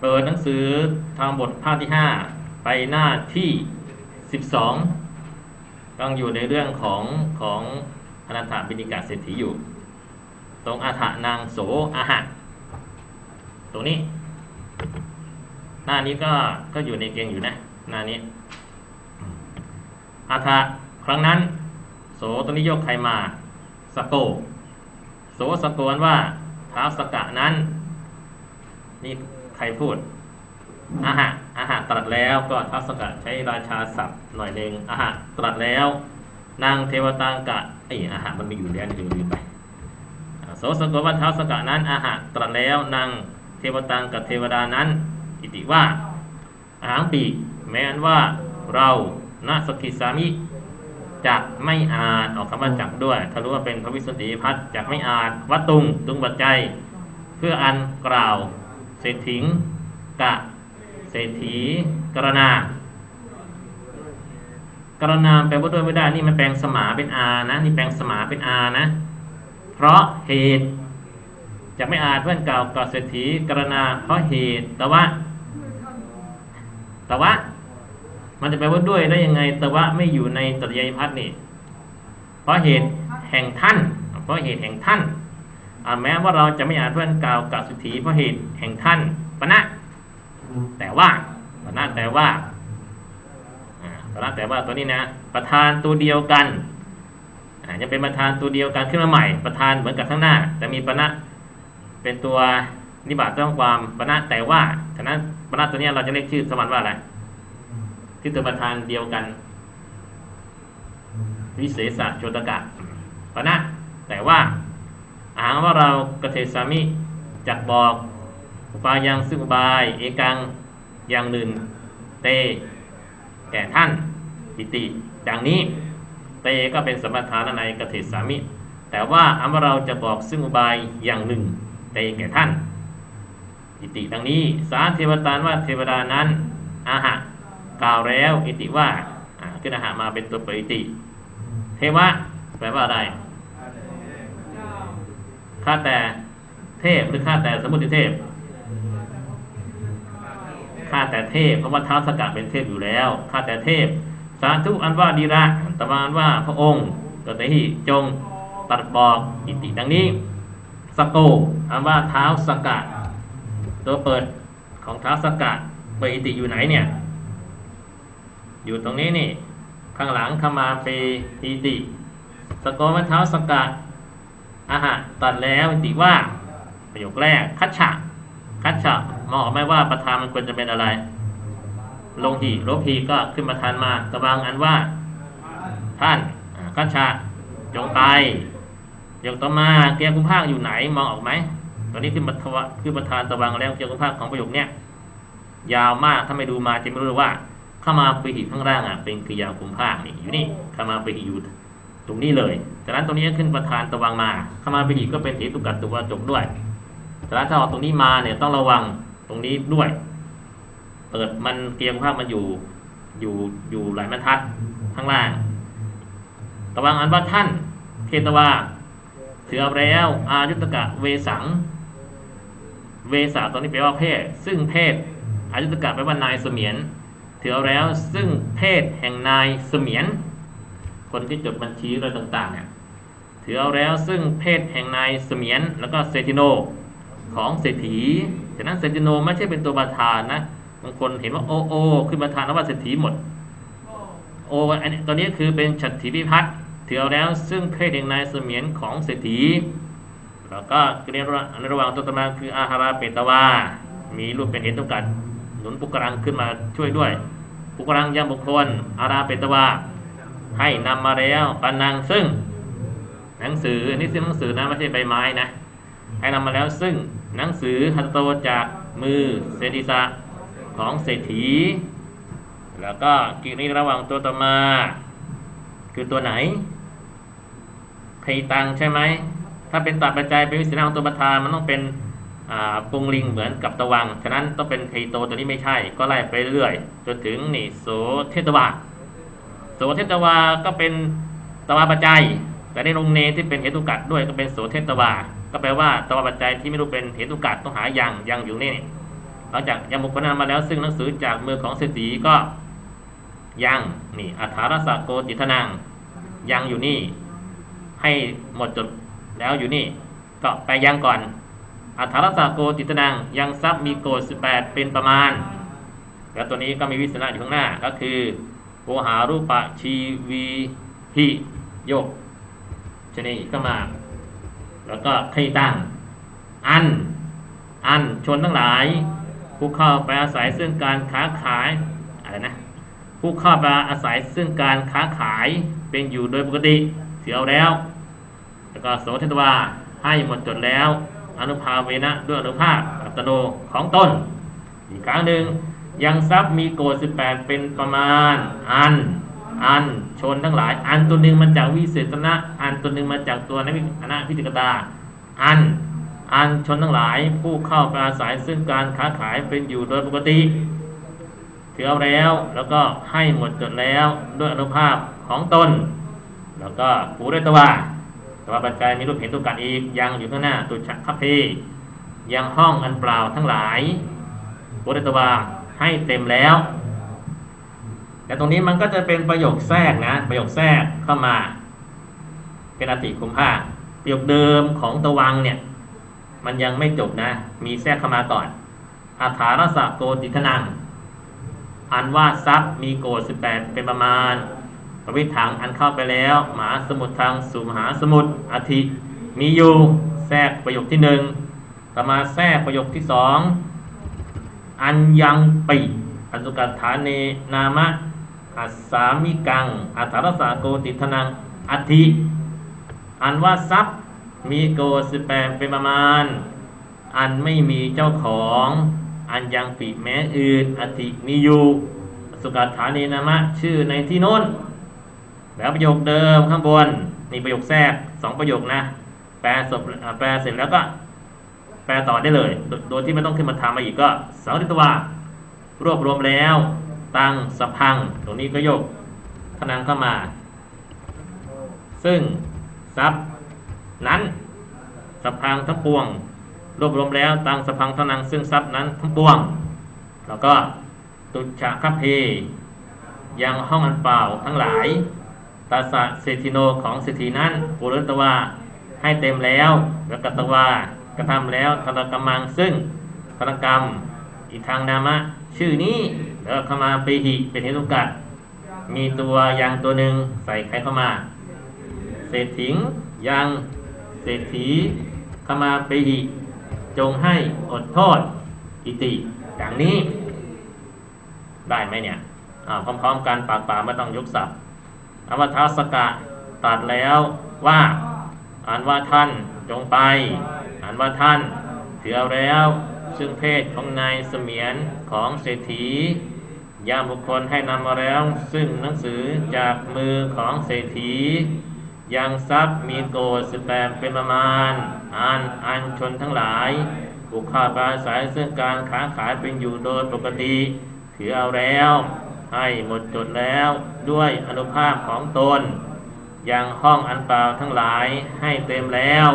เปิดหนังสือทางบทภาคที่ห้าไปหน้าที่สิบสองกำลังอยู่ในเรื่องของของอนันถบิณิกาเศรษฐีอยู่ ตรงอาถานางโสอาหะตรงนี้ หน้านี้ก็ก็อยู่ในเกงอยู่นะ หน้านี้ อาถะครั้งนั้น โสตรงนี้ยกใครมาสโก โสสโกนว่าท้าวสกะนั้นนี่ ใครพูดอาหะอาหะตรัสแล้วก็ท้าสกะใช้ราชาศัพท์หน่อยหนึ่งอาหะตรัสแล้ว นางเทวตังกะไอ้ยอาหะมันมีอยู่แล้วนี่ลืมไปโสสกว่าท้าสกะนั้นอาหะตรัสแล้วนางเทวตังกับเทวดานั้นอิติว่าอาหางปีแม้นว่าเรานาสกิสามิจักไม่อาจออกคำว่าจักด้วยถ้ารู้ว่าเป็นพระวิสุทธิพัฒน์จักไม่อาจวัตตุงตุงบัจจัย เพื่ออันกล่าว เศรษฐิงกะ เศรษฐีกรณากรณาแปลว่าด้วยไม่ได้ นี่มันแปลงสมาเป็นอานะ นี่แปลงสมาเป็นอานะ เพราะเหตุจะไม่อาจเพื่อนเก่ากับเศรษฐีกรณาเพราะเหตุแต่ว่า แต่ว่า มันจะแปลว่าด้วยได้ยังไง แต่ว่าไม่อยู่ในตรัยพัฒน์นี่ เพราะเหตุแห่งท่าน เพราะเหตุแห่งท่าน แม้ว่าเราจะไม่อาจเพื่อนกล่าวกับสุธีเพราะเหตุแห่งท่านปณะแต่ว่าปณะแต่ว่าปณะแต่ว่าตัวนี้นะ ประธานตัวเดียวกันจะเป็นประธานตัวเดียวกันขึ้นมาใหม่ ประธานเหมือนกับข้างหน้า แต่มีปณะเป็นตัวนิบาตต้องความปณะแต่ว่าฉะนั้นปณะตัวนี้เราจะเรียกชื่อสมานว่าอะไรที่ตัวประธานเดียวกัน วิเศษโชตกะปณะแต่ว่า อาหางว่าเรากเทสามิจักบอก อุปายังซึ่งอุบาย เอกังอย่างหนึ่งเต แก่ท่านอิติ ดังนี้เตก็เป็นสมบัติฐานในกเทสามิ แต่ว่าอันว่าเราจะบอกซึ่งอุบายอย่างหนึ่งเตแก่ท่านอิติดังนี้ สาเทวตานว่าเทวดานั้นอาหะกล่าวแล้วอิติว่าขึ้นอาหามาเป็นตัวปริติ เทวะแปลว่าอะไร ข้าแต่เทพหรือข้าแต่สมุติเทพข้าแต่เทพเพราะว่าท้าวสกัดเป็นเทพอยู่แล้วข้าแต่เทพ สาธุอันว่าดีระตมานว่าพระองค์กตหิจงตัดบอกอิติดังนี้สโกอันว่าเท้าสกัดตัวเปิดของเท้าสกัดเปิดอิติอยู่ไหนเนี่ย อยู่ตรงนี้นี่ ข้างหลังขมาเปอิติ สโกมัเท้าสกัด อาหารตัดแล้วอิติว่า ประโยคแรก คัจฉะคัจฉะมองออกไหมว่าประธานมันควรจะเป็นอะไร ลงหีลบหีก็ขึ้นประธานมาตะวังอันว่า ท่านคัจฉะจงไปยกต่อมาเกียร์กุมภาคอยู่ไหนมองออกไหมตอนนี้ขึ้นประทวะขึ้นประธานตะวังแล้วเกียร์กุมภาคของประโยคเนี้ยยาวมากถ้าไม่ดูมาจะไม่รู้ว่าเข้ามาปีหิข้างล่างอะเป็นกิยากุมภาคนี่อยู่นี่เข้ามาปีหิอยู่ ตรงนี้เลยจากนั้นตรงนี้ขึ้นประธานตะวังมาเข้ามาปีหิก็เป็นเหตุกัดตัวจบด้วยจากนั้นถ้าเอาตรงนี้มาเนี่ยต้องระวังตรงนี้ด้วย เปิดมันเกียร์กุมภาคมันอยู่อยู่อยู่หลายบรรทัดข้างล่าง ตะวังอันว่าท่านเทตวาถือเอาแล้ว อายุตกะเวสัง เวสาตอนนี้แปลว่าเพศ ซึ่งเพศ อายุตกะแปลว่านายเสมียนถือเอาแล้วซึ่งเพศแห่งนายเสมียน คนที่จดบัญชีอะไรต่างๆเนี่ยถือเอาแล้วซึ่งเพศแห่งนายเสมียนแล้วก็เซติโนของเศรษฐีฉะนั้นเซติโนไม่ใช่เป็นตัวประธานนะบางคนเห็นว่าโอโอขึ้นประธานแล้วว่าเศรษฐีหมดโออันนี้ตอนนี้คือเป็นฉัตรฐีพิพัฒน์ถือเอาแล้วซึ่งเพศแห่งนายเสมียนของเศรษฐีแล้วก็เรียนว่าในระหว่างตัวตมาคืออาหาราเปตวา มีรูปเป็นเหตุต้องการหนุนปุกรังขึ้นมาช่วยด้วย ปุกรังยังบุคคลอาราเปตวา ให้นำมาแล้วปันนังซึ่ง หนังสืออันนี้ซึ่งหนังสือนะไม่ใช่ใบไม้นะ ให้นำมาแล้วซึ่งหนังสือหัตโตจากมือเศรษฐีสะของเศรษฐี แล้วก็กิริระหว่างตัวต่อมา คือตัวไหนไพตังใช่ไหม ถ้าเป็นตัดปัจจัยเป็นวิสินาของตัวประธานมันต้องเป็นปุงลิงเหมือนกับตะวัง ฉะนั้นต้องเป็นไคโตตัวนี้ไม่ใช่ ก็ไล่ไปเรื่อยจนถึงนี่โสเทตวา โสเทตวาก็เป็นตวาปัจจัย แต่ในโรงเนที่เป็นเหตุกัดด้วยก็เป็นโสเทตวา ก็แปลว่าตวาปัจจัยที่ไม่รู้เป็นเหตุกัดต้องหายังยังอยู่นี่หลังจากยังบุคคลนั้นมาแล้วซึ่งหนังสือจากมือของเศรษฐีก็ยังนี่อัฐารสโกติทนังยังอยู่นี่ ให้หมดจดแล้วอยู่นี่ ก็ไปยังก่อนอัฐารสโกติทนังยังทรัพย์มีโกด18เป็นประมาณ แล้วตัวนี้ก็มีวิสนะอยู่ข้างหน้าก็คือ โวหารูปะชีวีหิโยกชนีก็มา แล้วก็ขยตั้งอัน อันชนทั้งหลายผู้เข้าไปอาศัยซึ่งการค้าขายอะไรนะผู้เข้าไปอาศัยซึ่งการค้าขายเป็นอยู่โดยปกติเสียแล้ว แล้วก็โสเทตวาให้หมดจดแล้ว อนุภาเวนะด้วยอนุภาพอัตโนของตนอีกครั้งหนึ่ง ยังทรัพย์มีโกด18เป็นประมาณ อัน อันชนทั้งหลาย อันตัวหนึ่งมาจากวิเศษนะอันตัวหนึ่งมาจากตัวนวิอนาพิจิกตา อัน อันชนทั้งหลายผู้เข้าไปอาศัยซึ่งการค้าขายเป็นอยู่โดยปกติถือเอาแล้วแล้วก็ให้หมดจดแล้วด้วยอนุภาพของตน แล้วก็ปูด้วยตัวตัวปัจจัยมีรูปเห็นตัวกันอีกยังอยู่ข้างหน้าตุชักคเพยังห้องอันเปล่าทั้งหลายปูด้วยตัว ให้เต็มแล้ว แต่ตรงนี้มันก็จะเป็นประโยคแทรกนะ ประโยคแทรกเข้ามา เป็นอติคุมภาประโยคเดิมของตะวังเนี่ย มันยังไม่จบนะ มีแทรกเข้ามาก่อนอัฐารสะโกติทนัง อันว่าทรัพย์มีโกด18เป็นประมาณปวิถังอันเข้าไปแล้วหมาสมุทรทางสู่มหาสมุทรอาทิมีอยู่แทรกประโยคที่หนึ่งต่อมาแทรกประโยคที่สอง อันยังปิอันสุกัตฐานเนนามะอัสสามิกังอัฐารสาโกติทนังอัติอันว่าทรัพย์มีโกด18เป็นประมาณ อันไม่มีเจ้าของ อันยังปีแม้อื่นอติมีอยู่สุกัตฐานีนามะชื่อในที่โน้น แล้วประโยคเดิมข้างบนนี่ประโยคแทรกสองประโยคนะ แปลสบแปลเสร็จแล้วก็ แปลต่อได้เลยโดโดยที่ไม่ต้องขึ้นมาทำมาอีกก็สังริตวารวบรวมแล้ว ตั้งสะพัง ตรงนี้ก็ยกพนังเข้ามา ซึ่งทรัพย์นั้นสะพังทั้งปวง รวบรวมแล้วตั้งสะพังเท่านั้นซึ่งทรัพย์นั้นทั้งปวง แล้วก็ตุชะคัพเพยังห้องอันเปล่าทั้งหลายตาสะเศรษฐิโนของเศรษฐีนั้นปุรตวาให้เต็มแล้วแล้วกัตวา กระทำแล้วธนกรรมังซึ่งธนกรรมอีกทางนามะ ชื่อนี้แล้วเข้ามาปีหิเป็นเหตุกัดมีตัวยังตัวหนึ่งใส่ใครเข้ามาเศรษฐิงยังเศรษฐีเข้ามาปีหิจงให้อดโทษอิติอย่างนี้ ได้ไหมเนี่ยพร้อมๆกันปากป่าไม่ต้องยกศัพท์อวทัสกะตัดแล้วว่า อ่านว่าท่านจงไปานว่าท่านถือเอาแล้วซึ่งเพศของนายเสมียนของเศรษฐียามบุคคลให้นำมาแล้ว ซึ่งหนังสือจากมือของเศรษฐียังทรัพย์มีโกดสแปดเป็นประมาณอ่านอันชนทั้งหลายบุคคาปาศัยซึ่งการค้าขายเป็นอยู่โดยปกติ ถือเอาแล้ว ให้หมดจดแล้วด้วยอนุภาพของตนยังห้องอันเปล่าทั้งหลายให้เต็มแล้ว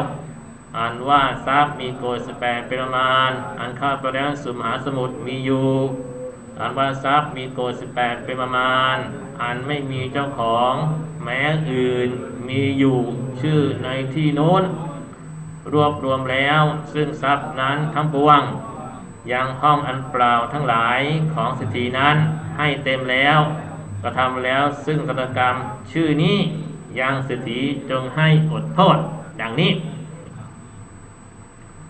อันว่าทรัพย์มีโกดสแปดเป็นประมาณ อันข้าไปแล้วสุมหาสมุทรมีอยู่ อันว่าทรัพย์มีโกดสิบแปดเป็นประมาณ อันไม่มีเจ้าของแม้อื่นมีอยู่ชื่อในที่โน้น รวบรวมแล้วซึ่งทรัพย์นั้นทั้งปวง ยังห้องอันเปล่าทั้งหลายของสถีนั้นให้เต็มแล้วกระทำแล้วซึ่งกตกรรมชื่อนี้ยังสถีจงให้อดโทษอย่างนี้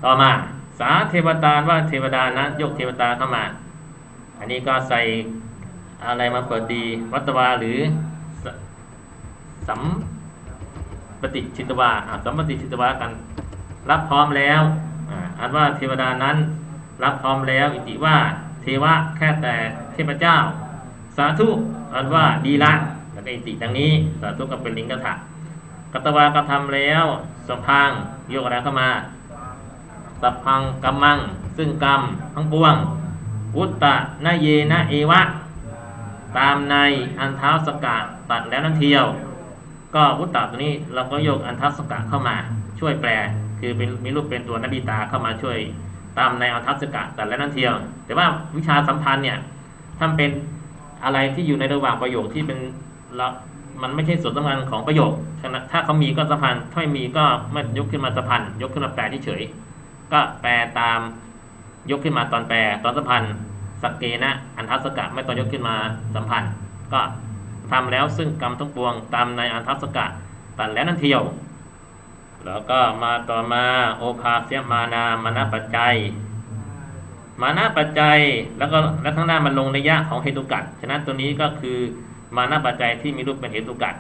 ต่อมา สาเทวตาว่าเทวดานะยกเทวตาเข้ามา อันนี้ก็ใส่อะไรมาเปิดดีวัตวาหรือสสัมปฏิชิตวาอะสัมปฏิชิตวากัน รับพร้อมแล้วอ่าอันว่าเทวดานั้นรับพร้อมแล้วอิติว่าเทวะแค่แต่เทพเจ้า สาธุอันว่าดีละแล้วก็อิติดังนี้ สาธุก็เป็นลิงกถะกัตวากระทำแล้วสมพังโยกอะไรเข้ามา สัพพังกัมมัง ซึ่งกรรมทั้งปวง อุตตะนาเยนะเอวะ ตามในอันเท้าสกัดตัดแล้วนั่นเทียว ก็อุตตะตัวนี้เราก็ยกอันทัสกะเข้ามาช่วยแปล คือเป็นมีรูปเป็นตัวนบิตาเข้ามาช่วย ตามในอันทัศกะแต่และนั้นเทียว แต่ว่าวิชาสัมพันธ์เนี่ยถ้าเป็นอะไรที่อยู่ในระหว่างประโยคที่เป็นละมันไม่ใช่ส่วนสำคัญของประโยค ถ้าเขามีก็สัมพันธ์ถ้าไม่มีก็ไม่ยกขึ้นมาสัมพันธ์ยกขึ้นมาแปลเฉย ก็แปลตามยกขึ้นมาตอนแปลตอนสัมพันธ์สักเกนะอันทัศกะไม่ตอนยกขึ้นมาสัมพันธ์ ก็ทำแล้วซึ่งกรรมทั้งปวงตามในอันทัศกะตันแล้วนั่นเทียว แล้วก็มาต่อมาโอภาเสยมานามานะปัจจัย มานะปัจจัยแล้วก็แล้วข้างหน้ามันลงในยะของเหตุกัดฉะนั้นตัวนี้ก็คือมานะปัจจัยที่มีรูปเป็นเหตุกัด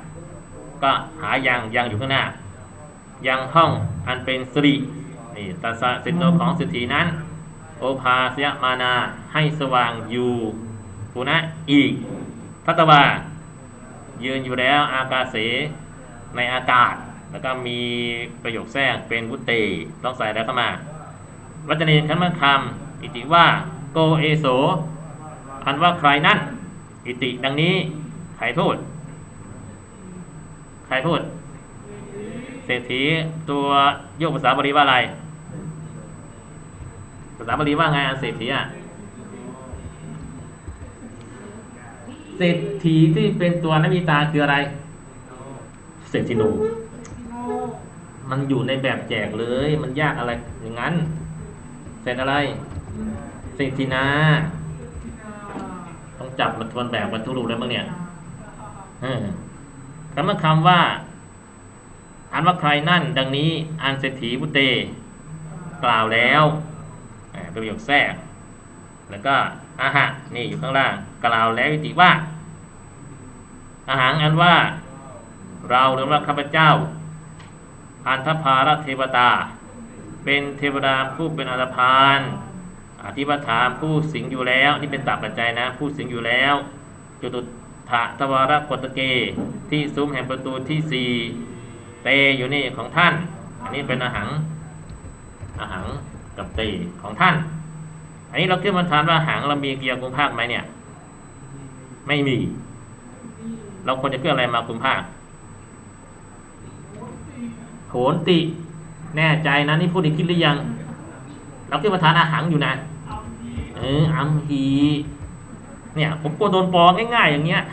ก็หายังยังอยู่ข้างหน้ายังห้องอันเป็นสริ นี่ตัสสะสิทโตของสิทธินั้น โอภาสยมานาให้สว่างอยู่ปุนะอีกพัตวายืนอยู่แล้วอากาเสในอากาศ แล้วก็มีประโยคแทรกเป็นวุตเตต้องใส่แล้วเข้ามา วัจนีขันธ์คำอิติว่าโกเอโสอันว่าใครนั่นอิติดังนี้ ใครพูด ใครพูด เศรษฐีตัวโยกภาษาบาลีว่าอะไราษาบาลีว่าไงอันเศรษฐีอะเศรษฐีที่เป็นตัวนมิตาคืออะไร เศรษฐีโนมันอยู่ในแบบแจกเลย มันยากอะไรอย่างนั้นเสร็จอะไร เศรษฐีนา ต้องจับมาทวนแบบบรรทุรูปแล้วมั้งเนี่ยเออคำว่าคำว่า อันว่าใครนั่น ดังนี้ อันเศรษฐีพุเต กล่าวแล้วอ่า เป็นประโยคแทรก แล้วก็อาหะนี่อยู่ข้างล่างกล่าวแล้วอิติว่า อาหารอันว่า เราหรือว่าข้าพเจ้า อันทภารเทวตา เป็นเทวดาผู้เป็นอัตภานอธิปฐานผู้สิงอยู่แล้ว นี่เป็นตับปัจจัยนะ ผู้สิงอยู่แล้ว จุตุถะทวารกตเก ที่ซุ้มแห่งประตูที่สี่เตอยู่นี่ของท่าน อันนี้เป็นอาหารอาหาร กับเตของท่าน อันนี้เราขึ้นมาทานว่าหางเรามีเกียร์กุมภาคไหมเนี่ย ไม่มี เราควรจะขึ้นอะไรมากุมภาคโหนติ แน่ใจนะนี่พูดอีกคิดหรือยัง เราขึ้นมาทานอาหารอยู่นะ เอออัมฮีเนี่ย ผมกลัวโดนปอง่ายๆอย่างเงี้ย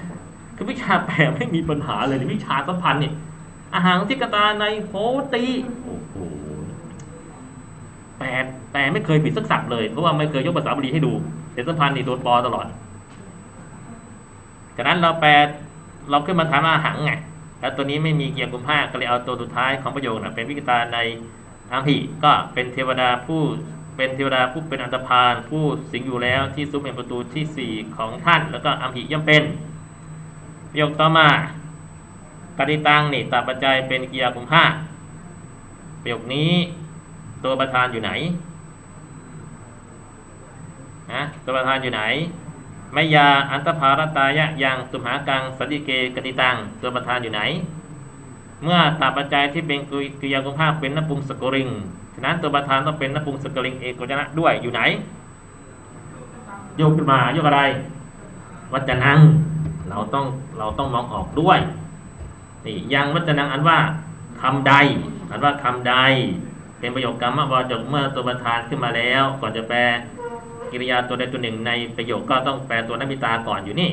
คือวิชาแปลไม่มีปัญหาเลยวิชาสัมพันธ์เนี่ยอาหารที่กตาในโหติโอ้โห แปลแปลไม่เคยผิดสักศัพท์เลย เพราะว่าไม่เคยยกภาษาบาลีให้ดูแต่สัมพันธ์นี่โดนปอตลอดฉะนั้นเราแปลเราขึ้นมาถามอาหารไงแล้วตัวนี้ไม่มีเกียร์กุมภาก็เลยเอาตัวสุดท้ายของประโยคนะเป็นวิกตาในอัมหิก็เป็นเทวดาผู้เป็นเทวดาผู้เป็นอันตพานผู้สิงอยู่แล้วที่ซุ้มแห่งประตูที่สี่ของท่าน แล้วก็อัมหิย่อมเป็นประโยคต่อมากติตังนี่ตาปัจจัยเป็นเกียร์กุมภาประโยคนี้ ตัวประธานอยู่ไหนนะตัวประธานอยู่ไหนไมยาอันตภารตายะยังตุมหากังสติเกกติตังตัวประธานอยู่ไหน เมื่อตาปัจจัยที่เป็นกิริยากุมภาคเป็นนปุงสกริงฉะนั้นตัวประธานต้องเป็นนปุงสกริงเอกวจนะด้วยอยู่ไหนโยกขึ้นมาโยกอะไรวัจนังเราต้องเราต้องมองออกด้วยนี่ยังวัจนังอันว่าคำใดอันว่าคำใด เป็นประโยคกรรมวาจกเมื่อตัวประธานขึ้นมาแล้ว ก่อนจะแปลกิริยาตัวใดตัวหนึ่งในประโยคก็ต้องแปลตัวนมิตาก่อนอยู่นี่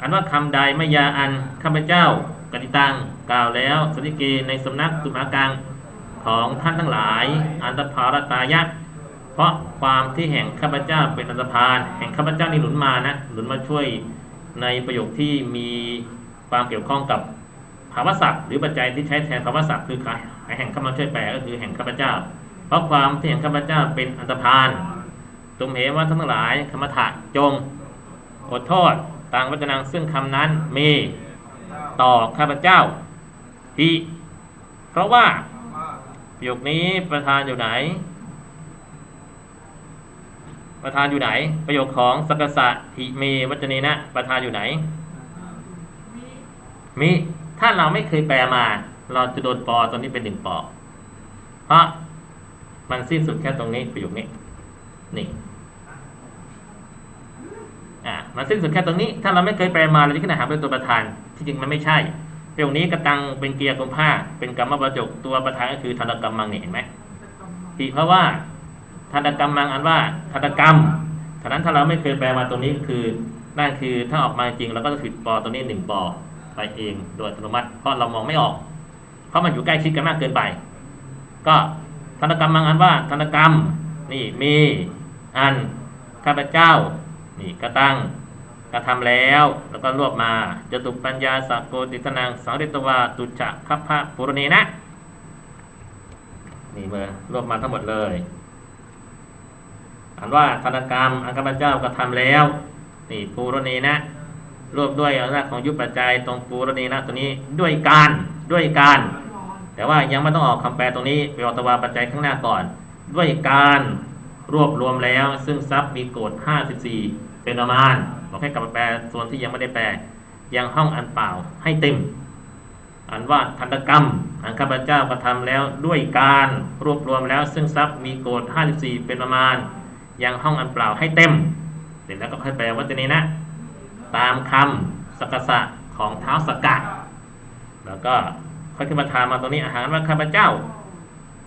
อันว่าคำใดไม่ยาอันข้าพเจ้ากติตังกล่าวแล้วสติเกในสำนักตุมากังของท่านทั้งหลาย อันตภารตายะเพราะความที่แห่งข้าพเจ้าเป็นอันตพานแห่งข้าพเจ้านี่หนุนมานะหนุนมาช่วยในประโยคที่มีความเกี่ยวข้องกับ ภาวศัพท์หรือปัจจัยที่ใช้แทนภาวศัพท์คือแห่งข้ามาช่วยแปลก็คือแห่งข้าพเจ้า เพราะความที่แห่งข้าพเจ้าเป็นอันตรพานตุมเหว่าทั้งหลายคมถะจงอดโทษต่างวัจนังซึ่งคำนั้นมีต่อข้าพเจ้าที่เพราะว่าประโยคนี้ประธานอยู่ไหน ประธานอยู่ไหน ประโยคของสกกษะหิเมวัจนีนะ ประธานอยู่ไหนมี ถ้าเราไม่เคยแปลมา เราจะโดนปอตอนนี้เป็นหนึ่งปอ เพราะมันสิ้นสุดแค่ตรงนี้ประโยคนี้ นี่ อ่า มันสิ้นสุดแค่ตรงนี้ ถ้าเราไม่เคยแปลมาเราจะขึ้นหาเป็นตัวประธาน ที่จริงมันไม่ใช่ ประโยคนี้กระตังเป็นเกียร์กุมผ้า เป็นกรรมประจกตัวประธานก็คือธนกรรมมังเนี่ยเห็นไหมทีเพราะว่าธนกรรมมังอันว่าทันกรรมฉะนั้นถ้าเราไม่เคยแปลมาตรงนี้คือนั่นคือถ้าออกมาจริงเราก็จะผิดปอตรงนี้หนึ่งปอ ไปเองโดยอัตโนมัติ เพราะเรามองไม่ออก เพราะมันอยู่ใกล้ชิดกันมากเกินไป ก็ทันกรรมมังอันว่าทันกรรมนี่มีอันข้าพเจ้า นี่กระตั้งกระทำแล้ว แล้วก็รวบมาจตุปัญญาสักโกติตนังสังริตวาตุจะคัพะปุรณีนะ นี่เบอร์รวบมาทั้งหมดเลยอ่านว่าธนกรรมอันข้าพเจ้ากระทำแล้ว นี่ปูรณีนะ รวบด้วยอำนาจของยุบปัจจัยตรงปูรณีนะตัวนี้ด้วยการด้วยการ แต่ว่ายังไม่ต้องออกคำแปลตรงนี้ไปออกตวาปัจจัยข้างหน้าก่อน ด้วยการรวบรวมแล้ว ซึ่งทรัพย์มีโกฎ54 เป็นประมาณบอกให้กลับมาแปลส่วนที่ยังไม่ได้แปลยังห้องอันเปล่าให้เต็มอันว่าทันตกรรมอันข้าพเจ้ากระทำแล้วด้วยการรวบรวมแล้ว ซึ่งทรัพย์มีโกฎ54 เป็นประมาณยังห้องอันเปล่าให้เต็ม เสร็จแล้วก็ค่อยแปลวัจะนี้นะ ตามคำสกษะของเท้าสกัดแล้วก็ค่อยขึ้นมาทานมาตรงนี้อาหารว่าข้าพเจ้า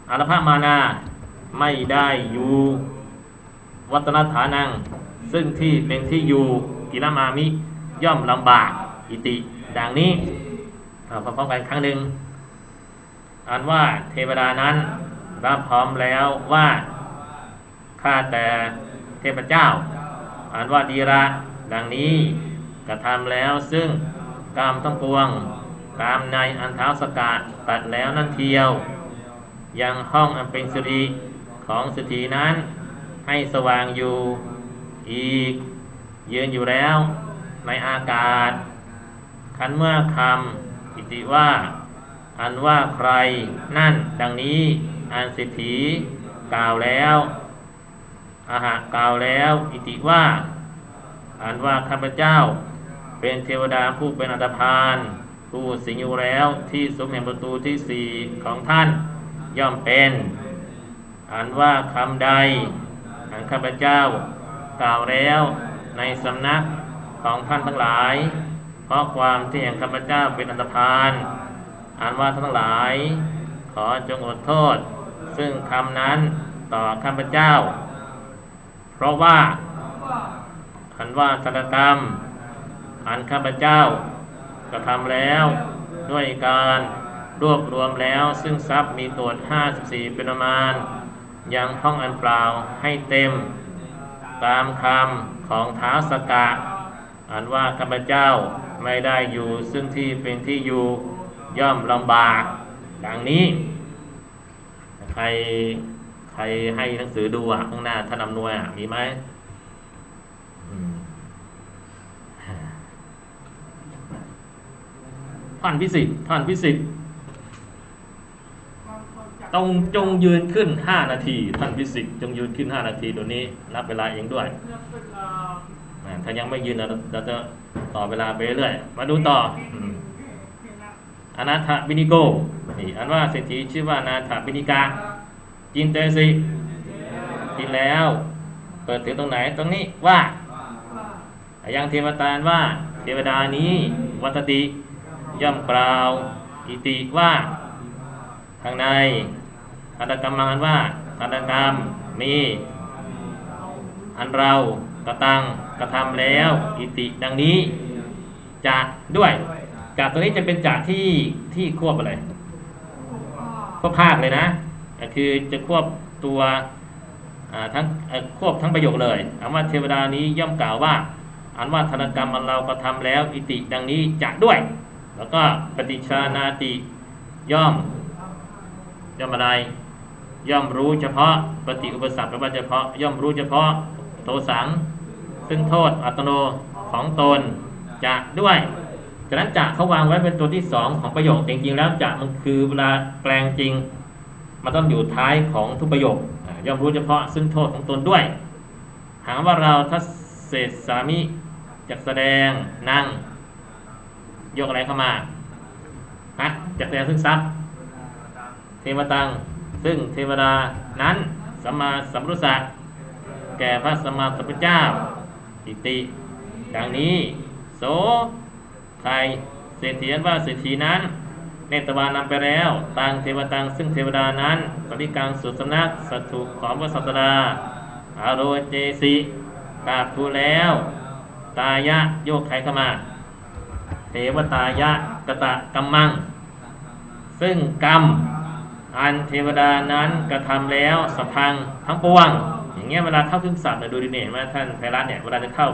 อารพมานาไม่ได้อยู่ วัฒนฐานัง ซึ่งที่เป็นที่อยู่กิรมามิย่อมลำบากอิติ ดังนี้เอาพร้อมกันครั้งหนึ่งอันว่าเทวดานั้นรับพร้อมแล้วว่าข้าแต่เทพเจ้า อันว่าดีระดังนี้ กระทำแล้วซึ่งกามต้องปวงตามในอันเท้าสกัดตัดแล้วนั่นเทียว ยังห้องอันเป็นสิริของสถีนั้น ให้สว่างอยู่ อีก ยืนอยู่แล้วในอากาศ คันเมื่อคำอิติว่า อันว่าใครนั่นดังนี้อันสิทธิกล่าวแล้วอาหารกล่าวแล้ว อิติว่า อันว่าข้าพเจ้า เป็นเทวดาผู้เป็นอัตภานผู้สิงอยู่แล้วที่สมแห่งประตูที่สี่ของท่านย่อมเป็นอันว่าคำใดอันข้าพเจ้ากล่าวแล้วในสำนักของท่านทั้งหลาย เพราะความที่แห่งข้าพเจ้าเป็นอันตพานอันว่าท่านทั้งหลาย ขอจงอดโทษ ซึ่งคำนั้นต่อข้าพเจ้า เพราะว่าอันว่าสัตกรรม อันข้าพเจ้ากระทำแล้วด้วยการรวบรวมแล้วซึ่งทรัพย์มีตัว54 เป็นประมาณ ยังห้องอันเปล่าให้เต็ม ตามคำของท้าวสกะอันว่าข้าพเจ้าไม่ได้อยู่ซึ่งที่เป็นที่อยู่ย่อมลำบากดังนี้ ใครใครให้หนังสือดูอะข้างหน้าท่านอำนวยอะมีไหมอืม ท่านพิสิทธิ์ท่านพิสิทธิ์ต้องจงยืนขึ้นห้านาที ท่านพิสิทธิ์จงยืนขึ้นห้านาทีตัวนี้นับเวลาเองด้วยอ่าถ้ายังไม่ยืนเราเราจะต่อเวลาไปเรื่อยมาดูต่ออืมอนาถบินิโกนี่อันว่าเศรษฐีชื่อว่าอนาถบินิกาจินเตสิกินแล้ว เปิดถึงตรงไหนตรงนี้ว่ายังเทวตาว่าเทวดานี้วัตติ ย่อมกล่าวอิติว่าทางในอัตกรรมมังอันว่าอัตกรรมมีอันเรากระตังกระทำแล้วอิติดังนี้จะด้วยจากตัวนี้จะเป็นจากที่ที่ควบอะไรควบภาคเลยนะคือจะควบตัวทั้งควบทั้งประโยคเลยอันว่าเทวดานี้ย่อมกล่าวว่า อันว่าธนกรรมมันเราก็ทำแล้วอิติดังนี้จะด้วย แล้วก็ปฏิชานาติย่อม ย่อมอะไร ย่อมรู้เฉพาะปฏิอุปสรรคแปลว่าเฉพาะ ย่อมรู้เฉพาะโทสัง ซึ่งโทษอัตโนของตนจะด้วยฉะนั้นจะเขาวางไว้เป็นตัวที่สองของประโยคจริงๆแล้วจะมันคือเวลาแปลงจริง มันต้องอยู่ท้ายของทุกประโยคย่อมรู้เฉพาะซึ่งโทษของตนด้วย หากว่าเราทัศเศษสามิจักแสดงนั่ง ยกอะไรเข้ามาฮะจักแสดงซึ่งทรัพย์เทวตัง ซึ่งเทวดานั้นสัมมาสัมพุทธะแก่พระสัมมาสัมพุทธเจ้าอิติ ดังนี้ โสใครเศรษฐีว่าเศรษฐีนั้นเนตวานำไปแล้วตังเทวตังซึ่งเทวดานั้นปริกังสุดสำนักสัตถุของพระสัตดาอารโรเจสิกราบทูแล้ว ตายะโยกไขเข้ามา วตายะกตะกัมมัง ซึ่งกรรมอันเทวดานั้นกระทำแล้วสะพังทั้งปวง อย่างเงี้ยเวลาเข้าครึ่งศัพท์เนี่ยดูดิเนี่ยเห็นไหมท่านไพรัตน์เนี่ยเวลาจะเข้า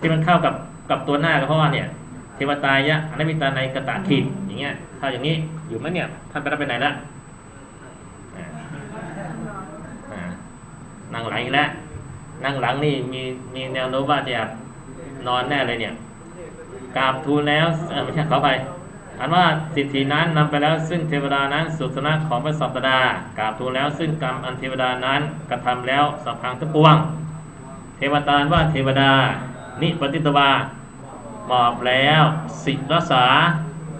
ที่มันเข้ากับกับตัวหน้าก็เพราะว่าเนี่ยเทวตายะอนัมิตาในกตะขิดอย่างเงี้ยเข้าอย่างนี้อยู่ไหมเนี่ยท่านไปรับไปไหนละอ่าอ่านั่งหลังอีกแล้วนั่งหลังนี่มีมีแนวโน้มว่าจะนอนแน่เลยเนี่ย กราบทูลแล้วไม่ใช่ขอไปอันว่าสิทธินั้นนำไปแล้วซึ่งเทวดานั้นสุดสนะของพระสัปดากราบทูลแล้วซึ่งกรรมอันเทวดานั้นกระทำแล้วสัพพังทั้งปวง เทวตาว่าเทวดา นิปติตวาหมอบแล้วสิรษา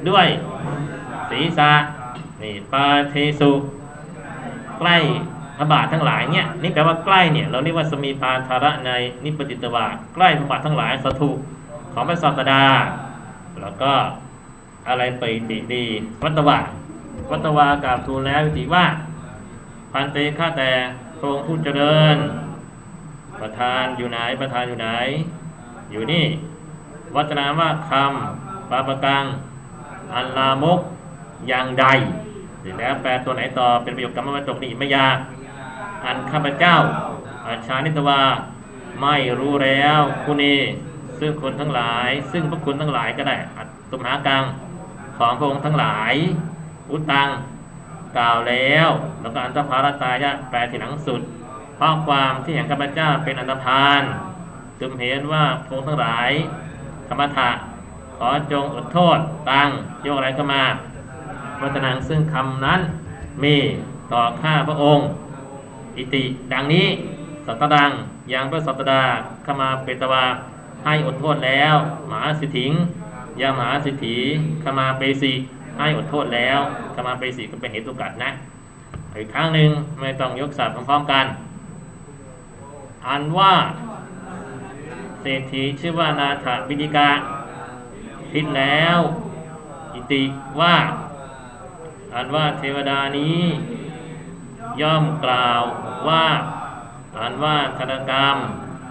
ด้วยศีรษะนี่ปาเทสุใกล้พระบาททั้งหลายเนี่ยนี่แปลว่าใกล้เนี่ยเราเรียกว่าสมีปานธาระในนิปติตวาใกล้พระบาททั้งหลายสถุ ของพระสัปดา แล้วก็อะไรไปติดีวัตวะวัตวากราบทูลแล้ววิติว่า พันเตข้าแต่พระองค์ผู้เจริญ ประธานอยู่ไหนประธานอยู่ไหน อยู่นี่ วัจนาว่าคำปาปกัง อันลามกอย่างใดเสร็จแล้วแปลตัวไหนต่อเป็นประโยคกรรมวัตถุนี่ไม่ยากอันข้าพเจ้าอาชานิตวาไม่รู้แล้วคุณเอ ซึ่งคนทั้งหลาย ซึ่งพระคุณทั้งหลายก็ได้อัตตุมหากังของพระองค์ทั้งหลาย อุตังกล่าวแล้ว แล้วก็อันตภารตายะแปลทีหลังสุด เพราะความที่แห่งข้าพเจ้าเป็นอันตพานจึงเห็นว่าพระองค์ทั้งหลายธรรมถะขอจงอดโทษตังโยกอะไรเข้ามาวัตนังซึ่งคำนั้นมีต่อข้าพระองค์ อิติดังนี้ สัตดังยังพระสัตดาขมาเปตวา ให้อดโทษแล้วหมาสิถิงยามหาสิทธีขมาเปสีให้อดโทษแล้วขมาเปสีก็เป็นเหตุกัดนะอีกครั้งหนึ่งไม่ต้องยกศัพท์พร้อมๆกัน อันว่าเศรษฐีชื่อว่านาถบิดิกาพิดแล้ว อิติว่า อันว่าเทวดานี้ ย่อมกล่าวว่า อันว่าธนกรรม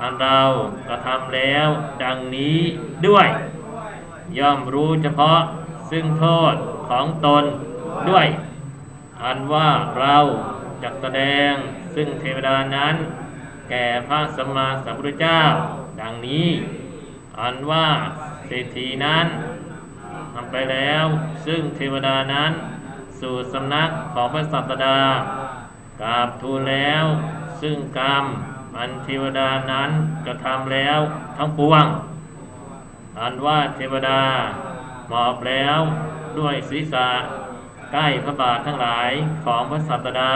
อันเรากระทำแล้วดังนี้ด้วย ย่อมรู้เฉพาะซึ่งโทษของตนด้วย อันว่าเราจักแสดงซึ่งเทวดานั้น แก่พระสัมมาสัมพุทธเจ้า ดังนี้ อันว่าเศรษฐีนั้นทำไปแล้วซึ่งเทวดานั้นสู่สำนักของพระสัตดากราบทูลแล้วซึ่งกรรม อันเทวดานั้นกระทำแล้วทั้งปวง อันว่าเทวดาหมอบแล้วด้วยศีรษะใกล้พระบาททั้งหลายของพระสัตดา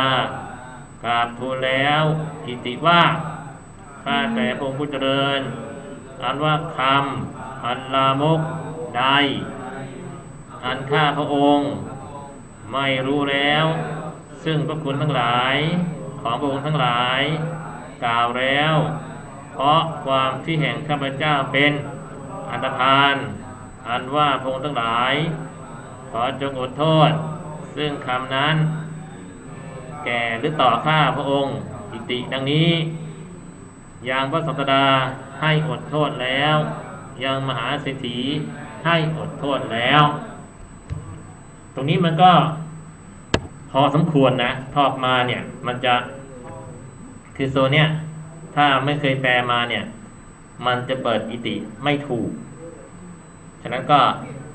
กราบทูลแล้วอิติว่าข้าแต่พระองค์ผู้เจริญ อันว่าคำอันลามกใด อันข้าพระองค์ ไม่รู้แล้ว ซึ่งพระคุณทั้งหลายของพระองค์ทั้งหลาย กล่าวแล้ว เพราะความที่แห่งข้าพเจ้าเป็นอันตพานอันว่าพระองค์ทั้งหลาย ขอจงอดโทษ ซึ่งคำนั้น แก่หรือต่อข้าพระองค์อิติดังนี้ อยังพระสัตดาให้อดโทษแล้ว ยังมหาเศรษฐีให้อดโทษแล้ว ตรงนี้มันก็พอสมควรนะทอบมาเนี่ย มันจะ คือโซนเนี่ยถ้าไม่เคยแปลมาเนี่ย มันจะเปิดอิติไม่ถูก ฉะนั้นก็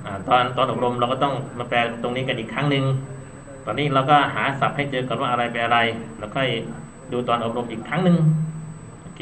อตอนตอนอบรมเราก็ต้องมาแปลตรงนี้กันอีกครั้งหนึ่งตอนนี้เราก็หาศัพท์ให้เจอก่อนว่าอะไรเป็นอะไร แล้วค่อยดูตอนอบรมอีกครั้งหนึ่งโอเค